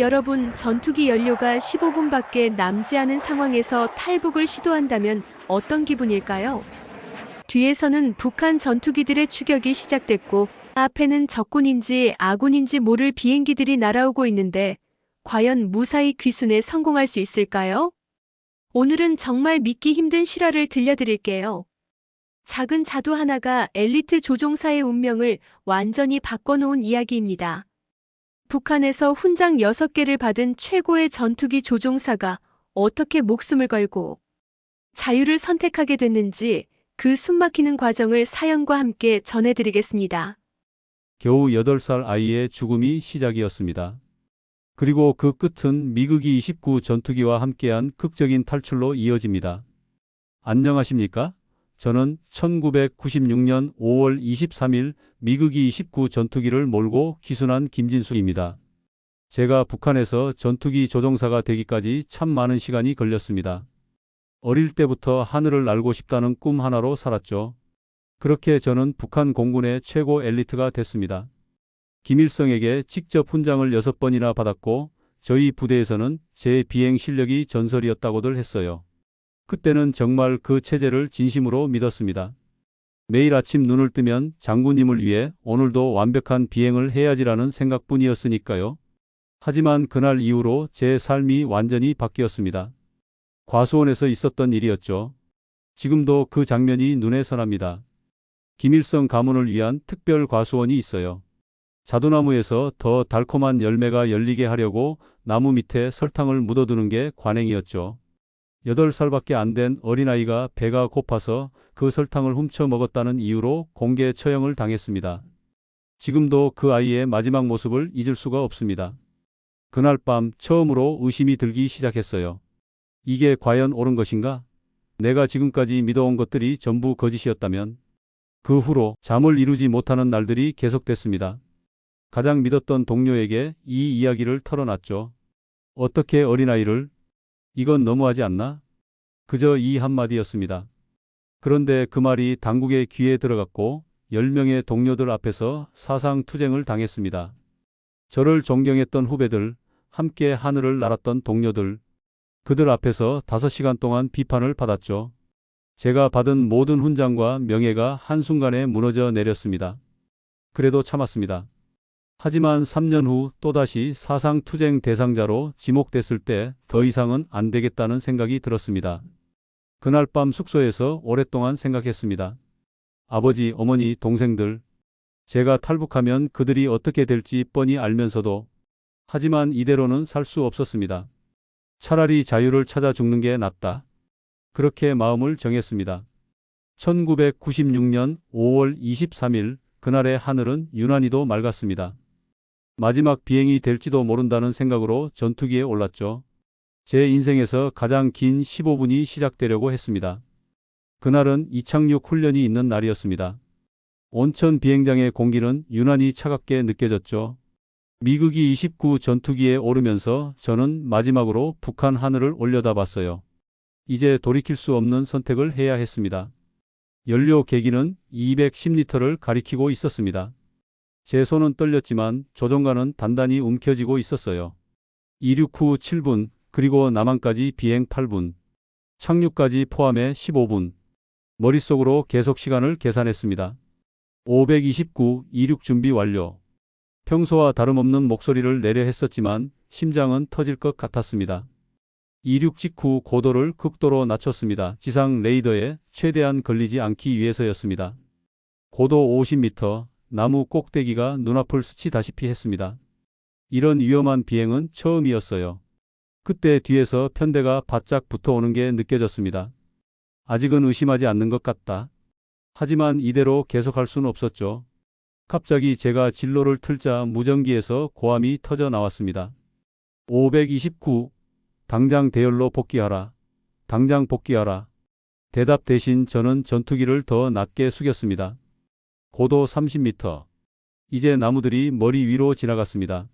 여러분, 전투기 연료가 15분밖에 남지 않은 상황에서 탈북을 시도한다면 어떤 기분일까요? 뒤에서는 북한 전투기들의 추격이 시작됐고 앞에는 적군인지 아군인지 모를 비행기들이 날아오고 있는데 과연 무사히 귀순에 성공할 수 있을까요? 오늘은 정말 믿기 힘든 실화를 들려드릴게요. 작은 자두 하나가 엘리트 조종사의 운명을 완전히 바꿔놓은 이야기입니다. 북한에서 훈장 6개를 받은 최고의 전투기 조종사가 어떻게 목숨을 걸고 자유를 선택하게 됐는지 그 숨막히는 과정을 사연과 함께 전해드리겠습니다. 겨우 8살 아이의 죽음이 시작이었습니다. 그리고 그 끝은 미국이 29 전투기와 함께한 극적인 탈출로 이어집니다. 안녕하십니까? 저는 1996년 5월 23일 미국이 29 전투기를 몰고 귀순한 김진수입니다. 제가 북한에서 전투기 조종사가 되기까지 참 많은 시간이 걸렸습니다. 어릴 때부터 하늘을 날고 싶다는 꿈 하나로 살았죠. 그렇게 저는 북한 공군의 최고 엘리트가 됐습니다. 김일성에게 직접 훈장을 6번이나 받았고 저희 부대에서는 제 비행 실력이 전설이었다고들 했어요. 그때는 정말 그 체제를 진심으로 믿었습니다. 매일 아침 눈을 뜨면 장군님을 위해 오늘도 완벽한 비행을 해야지라는 생각뿐이었으니까요. 하지만 그날 이후로 제 삶이 완전히 바뀌었습니다. 과수원에서 있었던 일이었죠. 지금도 그 장면이 눈에 선합니다. 김일성 가문을 위한 특별 과수원이 있어요. 자두나무에서 더 달콤한 열매가 열리게 하려고 나무 밑에 설탕을 묻어두는 게 관행이었죠. 8살밖에 안 된 어린아이가 배가 고파서 그 설탕을 훔쳐 먹었다는 이유로 공개 처형을 당했습니다. 지금도 그 아이의 마지막 모습을 잊을 수가 없습니다. 그날 밤 처음으로 의심이 들기 시작했어요. 이게 과연 옳은 것인가? 내가 지금까지 믿어온 것들이 전부 거짓이었다면 그 후로 잠을 이루지 못하는 날들이 계속됐습니다. 가장 믿었던 동료에게 이 이야기를 털어놨죠. 어떻게 어린아이를 이건 너무하지 않나? 그저 이 한마디였습니다. 그런데 그 말이 당국의 귀에 들어갔고 10명의 동료들 앞에서 사상 투쟁을 당했습니다. 저를 존경했던 후배들, 함께 하늘을 날았던 동료들, 그들 앞에서 5시간 동안 비판을 받았죠. 제가 받은 모든 훈장과 명예가 한순간에 무너져 내렸습니다. 그래도 참았습니다. 하지만 3년 후 또다시 사상투쟁 대상자로 지목됐을 때 더 이상은 안 되겠다는 생각이 들었습니다. 그날 밤 숙소에서 오랫동안 생각했습니다. 아버지, 어머니, 동생들. 제가 탈북하면 그들이 어떻게 될지 뻔히 알면서도 하지만 이대로는 살 수 없었습니다. 차라리 자유를 찾아 죽는 게 낫다. 그렇게 마음을 정했습니다. 1996년 5월 23일 그날의 하늘은 유난히도 맑았습니다. 마지막 비행이 될지도 모른다는 생각으로 전투기에 올랐죠. 제 인생에서 가장 긴 15분이 시작되려고 했습니다. 그날은 이착륙 훈련이 있는 날이었습니다. 온천 비행장의 공기는 유난히 차갑게 느껴졌죠. 미국이 29 전투기에 오르면서 저는 마지막으로 북한 하늘을 올려다봤어요. 이제 돌이킬 수 없는 선택을 해야 했습니다. 연료 계기는 210리터를 가리키고 있었습니다. 제 손은 떨렸지만 조종관은 단단히 움켜쥐고 있었어요. 이륙 후 7분, 그리고 남한까지 비행 8분, 착륙까지 포함해 15분. 머릿속으로 계속 시간을 계산했습니다. 529 이륙 준비 완료. 평소와 다름없는 목소리를 내려 했었지만 심장은 터질 것 같았습니다. 이륙 직후 고도를 극도로 낮췄습니다. 지상 레이더에 최대한 걸리지 않기 위해서였습니다. 고도 50m, 나무 꼭대기가 눈앞을 스치다시피 했습니다. 이런 위험한 비행은 처음이었어요. 그때 뒤에서 편대가 바짝 붙어오는 게 느껴졌습니다. 아직은 의심하지 않는 것 같다. 하지만 이대로 계속할 수는 없었죠. 갑자기 제가 진로를 틀자 무전기에서 고함이 터져 나왔습니다. 529. 당장 대열로 복귀하라. 당장 복귀하라. 대답 대신 저는 전투기를 더 낮게 숙였습니다. 고도 30m. 이제 나무들이 머리 위로 지나갔습니다.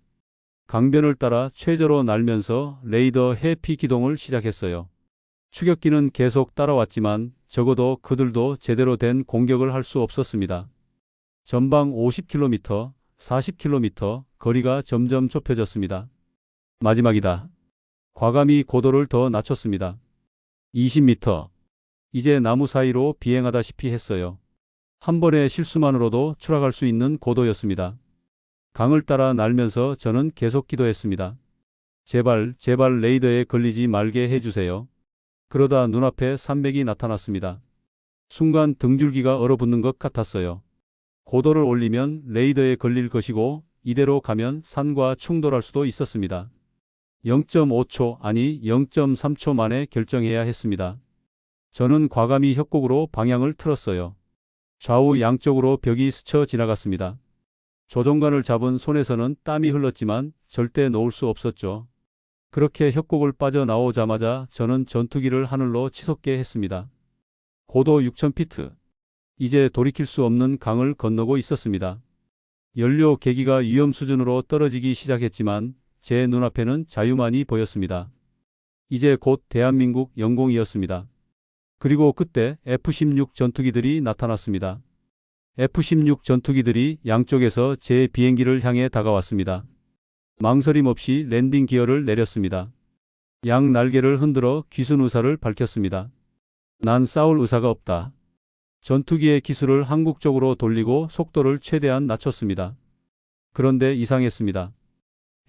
강변을 따라 최저로 날면서 레이더 해피 기동을 시작했어요. 추격기는 계속 따라왔지만 적어도 그들도 제대로 된 공격을 할 수 없었습니다. 전방 50km, 40km 거리가 점점 좁혀졌습니다. 마지막이다. 과감히 고도를 더 낮췄습니다. 20m. 이제 나무 사이로 비행하다시피 했어요. 한 번의 실수만으로도 추락할 수 있는 고도였습니다. 강을 따라 날면서 저는 계속 기도했습니다. 제발, 제발 레이더에 걸리지 말게 해주세요. 그러다 눈앞에 산맥이 나타났습니다. 순간 등줄기가 얼어붙는 것 같았어요. 고도를 올리면 레이더에 걸릴 것이고 이대로 가면 산과 충돌할 수도 있었습니다. 0.5초 아니 0.3초 만에 결정해야 했습니다. 저는 과감히 협곡으로 방향을 틀었어요. 좌우 양쪽으로 벽이 스쳐 지나갔습니다. 조종관을 잡은 손에서는 땀이 흘렀지만 절대 놓을 수 없었죠. 그렇게 협곡을 빠져나오자마자 저는 전투기를 하늘로 치솟게 했습니다. 고도 6,000피트. 이제 돌이킬 수 없는 강을 건너고 있었습니다. 연료 계기가 위험 수준으로 떨어지기 시작했지만 제 눈앞에는 자유만이 보였습니다. 이제 곧 대한민국 영공이었습니다. 그리고 그때 F-16 전투기들이 나타났습니다. F-16 전투기들이 양쪽에서 제 비행기를 향해 다가왔습니다. 망설임 없이 랜딩 기어를 내렸습니다. 양 날개를 흔들어 귀순 의사를 밝혔습니다. 난 싸울 의사가 없다. 전투기의 기술을 한국 쪽으로 돌리고 속도를 최대한 낮췄습니다. 그런데 이상했습니다.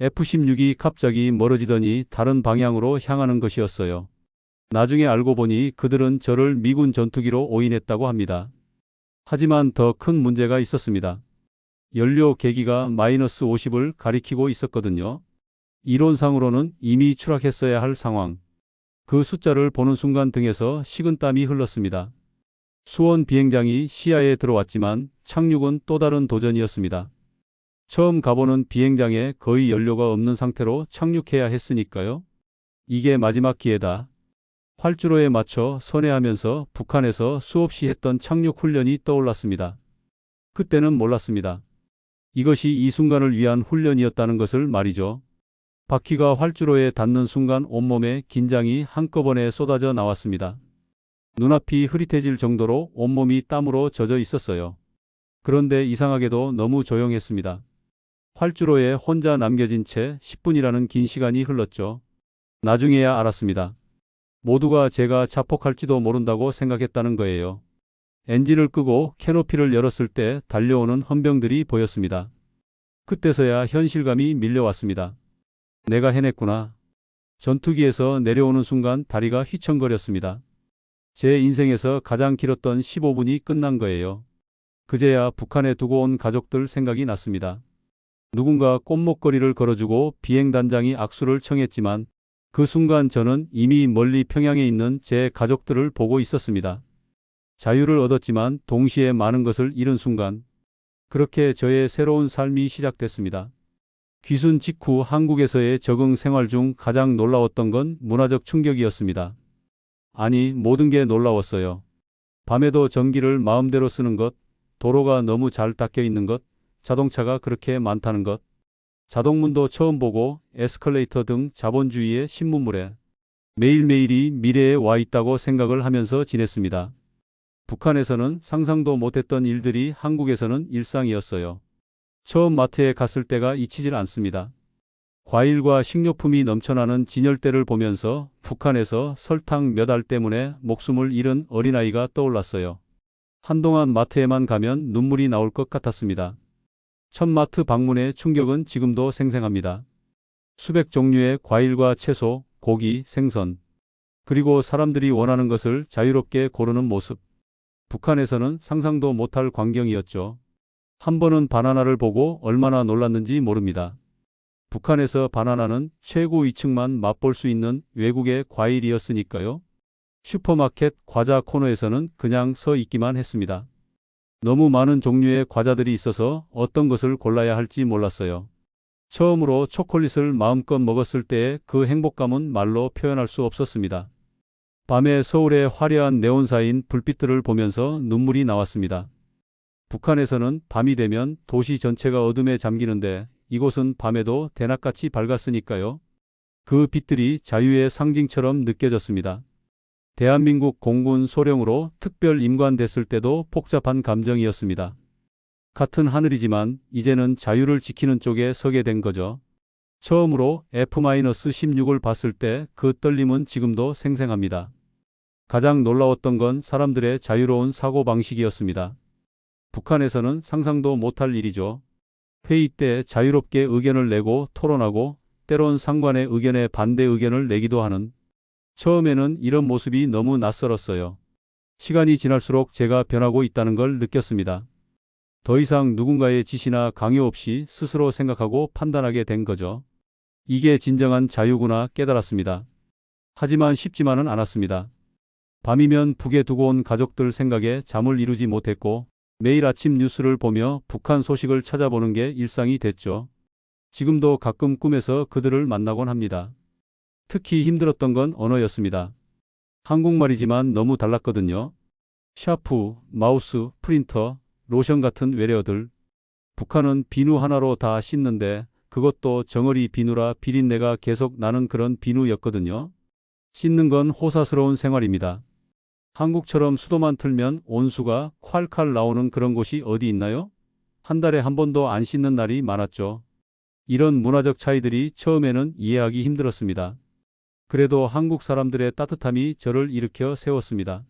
F-16이 갑자기 멀어지더니 다른 방향으로 향하는 것이었어요. 나중에 알고 보니 그들은 저를 미군 전투기로 오인했다고 합니다. 하지만 더 큰 문제가 있었습니다. 연료 계기가 마이너스 50을 가리키고 있었거든요. 이론상으로는 이미 추락했어야 할 상황. 그 숫자를 보는 순간 등에서 식은땀이 흘렀습니다. 수원 비행장이 시야에 들어왔지만 착륙은 또 다른 도전이었습니다. 처음 가보는 비행장에 거의 연료가 없는 상태로 착륙해야 했으니까요. 이게 마지막 기회다. 활주로에 맞춰 선회하면서 북한에서 수없이 했던 착륙 훈련이 떠올랐습니다. 그때는 몰랐습니다. 이것이 이 순간을 위한 훈련이었다는 것을 말이죠. 바퀴가 활주로에 닿는 순간 온몸에 긴장이 한꺼번에 쏟아져 나왔습니다. 눈앞이 흐릿해질 정도로 온몸이 땀으로 젖어 있었어요. 그런데 이상하게도 너무 조용했습니다. 활주로에 혼자 남겨진 채 10분이라는 긴 시간이 흘렀죠. 나중에야 알았습니다. 모두가 제가 자폭할지도 모른다고 생각했다는 거예요. 엔진을 끄고 캐노피를 열었을 때 달려오는 헌병들이 보였습니다. 그때서야 현실감이 밀려왔습니다. 내가 해냈구나. 전투기에서 내려오는 순간 다리가 휘청거렸습니다. 제 인생에서 가장 길었던 15분이 끝난 거예요. 그제야 북한에 두고 온 가족들 생각이 났습니다. 누군가 꽃목걸이를 걸어주고 비행단장이 악수를 청했지만 그 순간 저는 이미 멀리 평양에 있는 제 가족들을 보고 있었습니다. 자유를 얻었지만 동시에 많은 것을 잃은 순간 그렇게 저의 새로운 삶이 시작됐습니다. 귀순 직후 한국에서의 적응 생활 중 가장 놀라웠던 건 문화적 충격이었습니다. 아니, 모든 게 놀라웠어요. 밤에도 전기를 마음대로 쓰는 것, 도로가 너무 잘 닦여 있는 것, 자동차가 그렇게 많다는 것, 자동문도 처음 보고 에스컬레이터 등 자본주의의 신문물에 매일매일이 미래에 와 있다고 생각을 하면서 지냈습니다. 북한에서는 상상도 못했던 일들이 한국에서는 일상이었어요. 처음 마트에 갔을 때가 잊히질 않습니다. 과일과 식료품이 넘쳐나는 진열대를 보면서 북한에서 설탕 몇 알 때문에 목숨을 잃은 어린아이가 떠올랐어요. 한동안 마트에만 가면 눈물이 나올 것 같았습니다. 첫 마트 방문의 충격은 지금도 생생합니다. 수백 종류의 과일과 채소, 고기, 생선, 그리고 사람들이 원하는 것을 자유롭게 고르는 모습. 북한에서는 상상도 못할 광경이었죠. 한 번은 바나나를 보고 얼마나 놀랐는지 모릅니다. 북한에서 바나나는 최고 2층만 맛볼 수 있는 외국의 과일이었으니까요. 슈퍼마켓 과자 코너에서는 그냥 서 있기만 했습니다. 너무 많은 종류의 과자들이 있어서 어떤 것을 골라야 할지 몰랐어요. 처음으로 초콜릿을 마음껏 먹었을 때의 그 행복감은 말로 표현할 수 없었습니다. 밤에 서울의 화려한 네온사인 불빛들을 보면서 눈물이 나왔습니다. 북한에서는 밤이 되면 도시 전체가 어둠에 잠기는데 이곳은 밤에도 대낮같이 밝았으니까요. 그 빛들이 자유의 상징처럼 느껴졌습니다. 대한민국 공군 소령으로 특별 임관됐을 때도 복잡한 감정이었습니다. 같은 하늘이지만 이제는 자유를 지키는 쪽에 서게 된 거죠. 처음으로 F-16을 봤을 때 그 떨림은 지금도 생생합니다. 가장 놀라웠던 건 사람들의 자유로운 사고방식이었습니다. 북한에서는 상상도 못할 일이죠. 회의 때 자유롭게 의견을 내고 토론하고 때론 상관의 의견에 반대 의견을 내기도 하는 처음에는 이런 모습이 너무 낯설었어요. 시간이 지날수록 제가 변하고 있다는 걸 느꼈습니다. 더 이상 누군가의 지시나 강요 없이 스스로 생각하고 판단하게 된 거죠. 이게 진정한 자유구나 깨달았습니다. 하지만 쉽지만은 않았습니다. 밤이면 북에 두고 온 가족들 생각에 잠을 이루지 못했고 매일 아침 뉴스를 보며 북한 소식을 찾아보는 게 일상이 됐죠. 지금도 가끔 꿈에서 그들을 만나곤 합니다. 특히 힘들었던 건 언어였습니다. 한국말이지만 너무 달랐거든요. 샤프, 마우스, 프린터, 로션 같은 외래어들. 북한은 비누 하나로 다 씻는데 그것도 정어리 비누라 비린내가 계속 나는 그런 비누였거든요. 씻는 건 호사스러운 생활입니다. 한국처럼 수도만 틀면 온수가 콸콸 나오는 그런 곳이 어디 있나요? 한 달에 한 번도 안 씻는 날이 많았죠. 이런 문화적 차이들이 처음에는 이해하기 힘들었습니다. 그래도 한국 사람들의 따뜻함이 저를 일으켜 세웠습니다.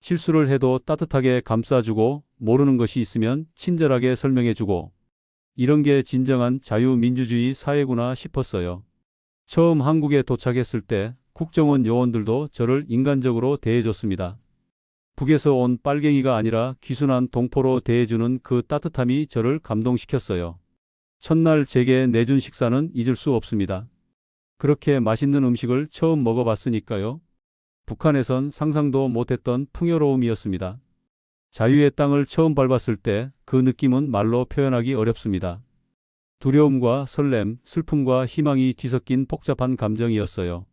실수를 해도 따뜻하게 감싸주고 모르는 것이 있으면 친절하게 설명해주고 이런 게 진정한 자유민주주의 사회구나 싶었어요. 처음 한국에 도착했을 때 국정원 요원들도 저를 인간적으로 대해줬습니다. 북에서 온 빨갱이가 아니라 귀순한 동포로 대해주는 그 따뜻함이 저를 감동시켰어요. 첫날 제게 내준 식사는 잊을 수 없습니다. 그렇게 맛있는 음식을 처음 먹어봤으니까요. 북한에선 상상도 못했던 풍요로움이었습니다. 자유의 땅을 처음 밟았을 때 그 느낌은 말로 표현하기 어렵습니다. 두려움과 설렘, 슬픔과 희망이 뒤섞인 복잡한 감정이었어요.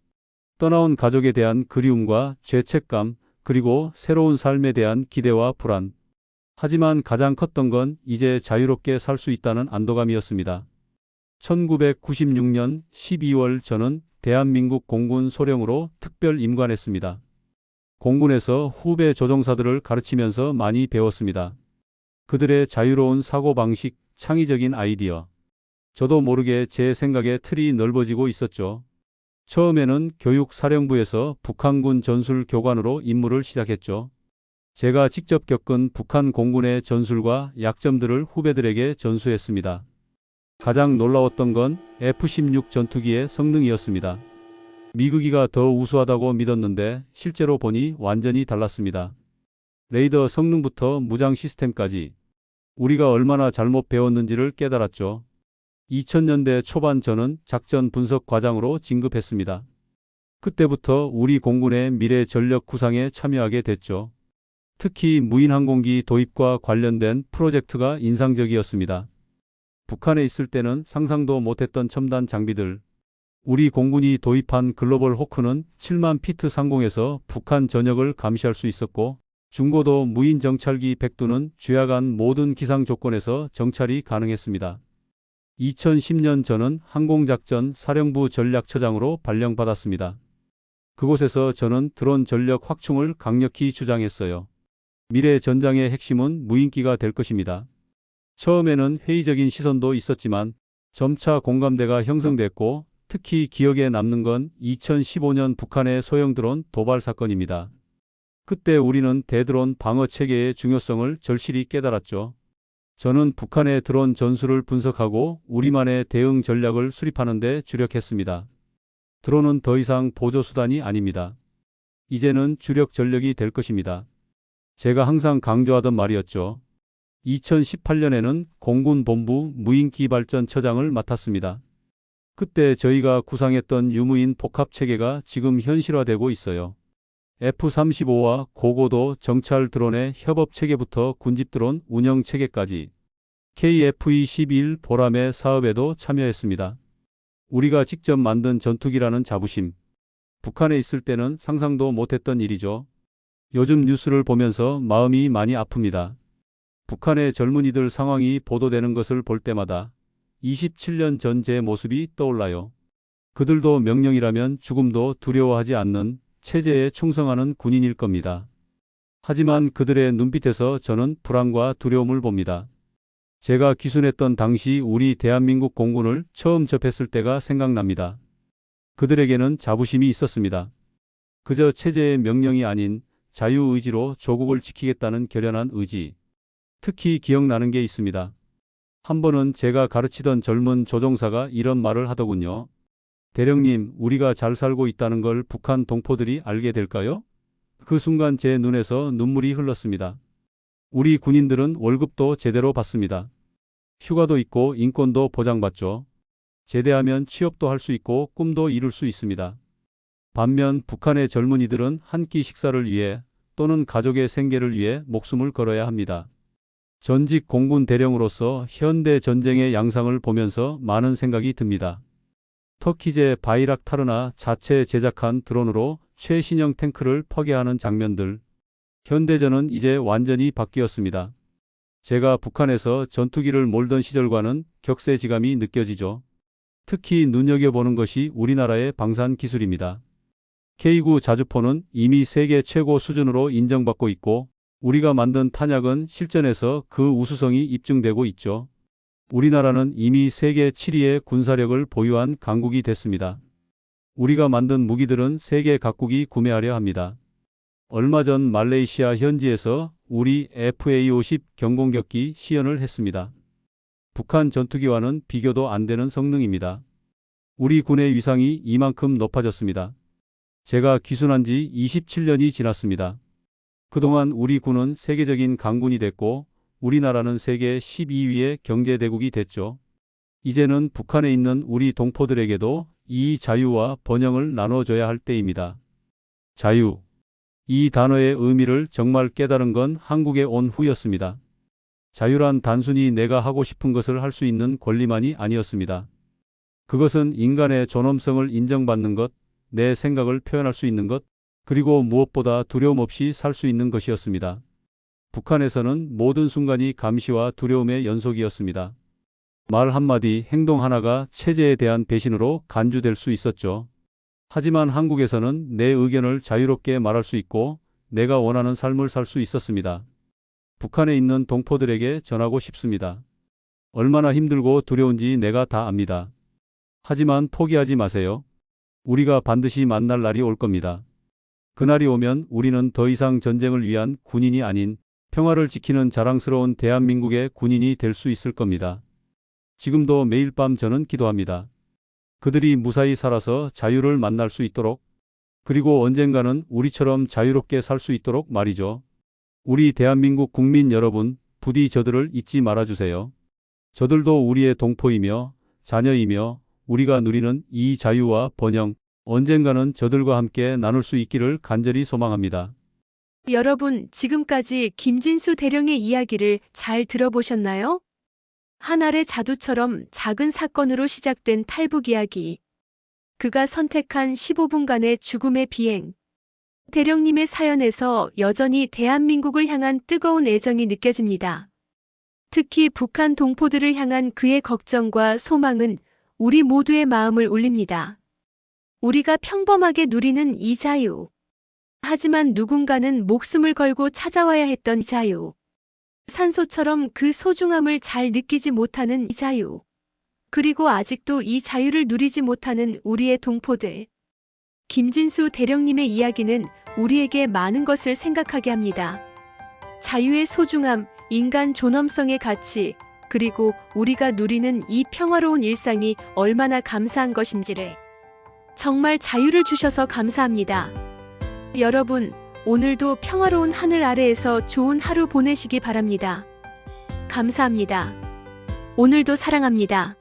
떠나온 가족에 대한 그리움과 죄책감, 그리고 새로운 삶에 대한 기대와 불안. 하지만 가장 컸던 건 이제 자유롭게 살 수 있다는 안도감이었습니다. 1996년 12월 저는 대한민국 공군 소령으로 특별 임관했습니다. 공군에서 후배 조종사들을 가르치면서 많이 배웠습니다. 그들의 자유로운 사고방식, 창의적인 아이디어. 저도 모르게 제 생각의 틀이 넓어지고 있었죠. 처음에는 교육사령부에서 북한군 전술 교관으로 임무를 시작했죠. 제가 직접 겪은 북한 공군의 전술과 약점들을 후배들에게 전수했습니다. 가장 놀라웠던 건 F-16 전투기의 성능이었습니다. 미국이가 더 우수하다고 믿었는데 실제로 보니 완전히 달랐습니다. 레이더 성능부터 무장 시스템까지 우리가 얼마나 잘못 배웠는지를 깨달았죠. 2000년대 초반 저는 작전 분석 과장으로 진급했습니다. 그때부터 우리 공군의 미래 전력 구상에 참여하게 됐죠. 특히 무인 항공기 도입과 관련된 프로젝트가 인상적이었습니다. 북한에 있을 때는 상상도 못했던 첨단 장비들. 우리 공군이 도입한 글로벌 호크는 7만 피트 상공에서 북한 전역을 감시할 수 있었고 중고도 무인 정찰기 백두는 주야간 모든 기상 조건에서 정찰이 가능했습니다. 2010년 저는 항공작전 사령부 전략처장으로 발령받았습니다. 그곳에서 저는 드론 전력 확충을 강력히 주장했어요. 미래 전장의 핵심은 무인기가 될 것입니다. 처음에는 회의적인 시선도 있었지만 점차 공감대가 형성됐고 특히 기억에 남는 건 2015년 북한의 소형 드론 도발 사건입니다. 그때 우리는 대드론 방어 체계의 중요성을 절실히 깨달았죠. 저는 북한의 드론 전술을 분석하고 우리만의 대응 전략을 수립하는 데 주력했습니다. 드론은 더 이상 보조수단이 아닙니다. 이제는 주력 전력이 될 것입니다. 제가 항상 강조하던 말이었죠. 2018년에는 공군본부 무인기발전처장을 맡았습니다. 그때 저희가 구상했던 유무인 복합체계가 지금 현실화되고 있어요. F-35와 고고도 정찰 드론의 협업체계부터 군집드론 운영체계까지 KF-21 보람의 사업에도 참여했습니다. 우리가 직접 만든 전투기라는 자부심. 북한에 있을 때는 상상도 못했던 일이죠. 요즘 뉴스를 보면서 마음이 많이 아픕니다. 북한의 젊은이들 상황이 보도되는 것을 볼 때마다 27년 전 제 모습이 떠올라요. 그들도 명령이라면 죽음도 두려워하지 않는 체제에 충성하는 군인일 겁니다. 하지만 그들의 눈빛에서 저는 불안과 두려움을 봅니다. 제가 귀순했던 당시 우리 대한민국 공군을 처음 접했을 때가 생각납니다. 그들에게는 자부심이 있었습니다. 그저 체제의 명령이 아닌 자유의지로 조국을 지키겠다는 결연한 의지. 특히 기억나는 게 있습니다. 한 번은 제가 가르치던 젊은 조종사가 이런 말을 하더군요. 대령님, 우리가 잘 살고 있다는 걸 북한 동포들이 알게 될까요? 그 순간 제 눈에서 눈물이 흘렀습니다. 우리 군인들은 월급도 제대로 받습니다. 휴가도 있고 인권도 보장받죠. 제대하면 취업도 할 수 있고 꿈도 이룰 수 있습니다. 반면 북한의 젊은이들은 한 끼 식사를 위해 또는 가족의 생계를 위해 목숨을 걸어야 합니다. 전직 공군 대령으로서 현대 전쟁의 양상을 보면서 많은 생각이 듭니다. 터키제 바이락타르나 자체 제작한 드론으로 최신형 탱크를 파괴하는 장면들. 현대전은 이제 완전히 바뀌었습니다. 제가 북한에서 전투기를 몰던 시절과는 격세지감이 느껴지죠. 특히 눈여겨보는 것이 우리나라의 방산 기술입니다. K9 자주포는 이미 세계 최고 수준으로 인정받고 있고 우리가 만든 탄약은 실전에서 그 우수성이 입증되고 있죠. 우리나라는 이미 세계 7위의 군사력을 보유한 강국이 됐습니다. 우리가 만든 무기들은 세계 각국이 구매하려 합니다. 얼마 전 말레이시아 현지에서 우리 FA-50 경공격기 시연을 했습니다. 북한 전투기와는 비교도 안 되는 성능입니다. 우리 군의 위상이 이만큼 높아졌습니다. 제가 귀순한 지 27년이 지났습니다. 그동안 우리 군은 세계적인 강군이 됐고 우리나라는 세계 12위의 경제대국이 됐죠. 이제는 북한에 있는 우리 동포들에게도 이 자유와 번영을 나눠줘야 할 때입니다. 자유. 이 단어의 의미를 정말 깨달은 건 한국에 온 후였습니다. 자유란 단순히 내가 하고 싶은 것을 할 수 있는 권리만이 아니었습니다. 그것은 인간의 존엄성을 인정받는 것, 내 생각을 표현할 수 있는 것, 그리고 무엇보다 두려움 없이 살 수 있는 것이었습니다. 북한에서는 모든 순간이 감시와 두려움의 연속이었습니다. 말 한마디, 행동 하나가 체제에 대한 배신으로 간주될 수 있었죠. 하지만 한국에서는 내 의견을 자유롭게 말할 수 있고 내가 원하는 삶을 살 수 있었습니다. 북한에 있는 동포들에게 전하고 싶습니다. 얼마나 힘들고 두려운지 내가 다 압니다. 하지만 포기하지 마세요. 우리가 반드시 만날 날이 올 겁니다. 그날이 오면 우리는 더 이상 전쟁을 위한 군인이 아닌 평화를 지키는 자랑스러운 대한민국의 군인이 될 수 있을 겁니다. 지금도 매일 밤 저는 기도합니다. 그들이 무사히 살아서 자유를 만날 수 있도록 그리고 언젠가는 우리처럼 자유롭게 살 수 있도록 말이죠. 우리 대한민국 국민 여러분, 부디 저들을 잊지 말아주세요. 저들도 우리의 동포이며 자녀이며 우리가 누리는 이 자유와 번영, 언젠가는 저들과 함께 나눌 수 있기를 간절히 소망합니다. 여러분, 지금까지 김진수 대령의 이야기를 잘 들어보셨나요? 한 알의 자두처럼 작은 사건으로 시작된 탈북 이야기. 그가 선택한 15분간의 죽음의 비행. 대령님의 사연에서 여전히 대한민국을 향한 뜨거운 애정이 느껴집니다. 특히 북한 동포들을 향한 그의 걱정과 소망은 우리 모두의 마음을 울립니다. 우리가 평범하게 누리는 이 자유. 하지만 누군가는 목숨을 걸고 찾아와야 했던 자유. 산소처럼 그 소중함을 잘 느끼지 못하는 이 자유. 그리고 아직도 이 자유를 누리지 못하는 우리의 동포들. 김진수 대령님의 이야기는 우리에게 많은 것을 생각하게 합니다. 자유의 소중함, 인간 존엄성의 가치, 그리고 우리가 누리는 이 평화로운 일상이 얼마나 감사한 것인지를. 정말 자유를 주셔서 감사합니다. 여러분, 오늘도 평화로운 하늘 아래에서 좋은 하루 보내시기 바랍니다. 감사합니다. 오늘도 사랑합니다.